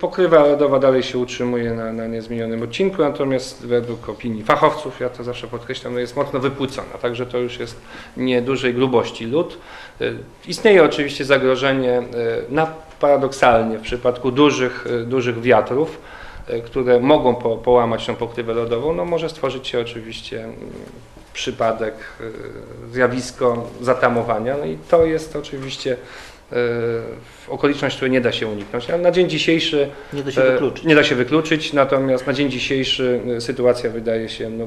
Pokrywa lodowa dalej się utrzymuje na, na niezmienionym odcinku, natomiast według opinii fachowców, ja to zawsze podkreślam, no jest mocno wypłycona, także to już jest niedużej grubości lód. Y, Istnieje oczywiście zagrożenie, y, na, paradoksalnie w przypadku dużych, y, dużych wiatrów, które mogą po, połamać tą pokrywę lodową, no może stworzyć się oczywiście mm, przypadek, zjawisko zatamowania, no i to jest oczywiście okoliczność, której nie da się uniknąć. Ale na dzień dzisiejszy Nie da się e, wykluczyć. Nie da się wykluczyć, natomiast na dzień dzisiejszy e, sytuacja wydaje się no,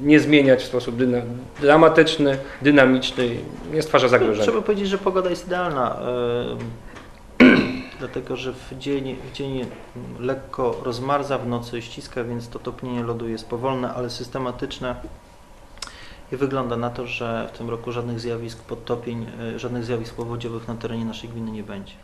nie zmieniać w sposób dyna, dramatyczny, dynamiczny i nie stwarza zagrożenia. Trzeba powiedzieć, że pogoda jest idealna, dlatego że w dzień, w dzień lekko rozmarza, w nocy ściska, więc to topnienie lodu jest powolne, ale systematyczne. I wygląda na to, że w tym roku żadnych zjawisk podtopień, e, żadnych zjawisk powodziowych na terenie naszej gminy nie będzie.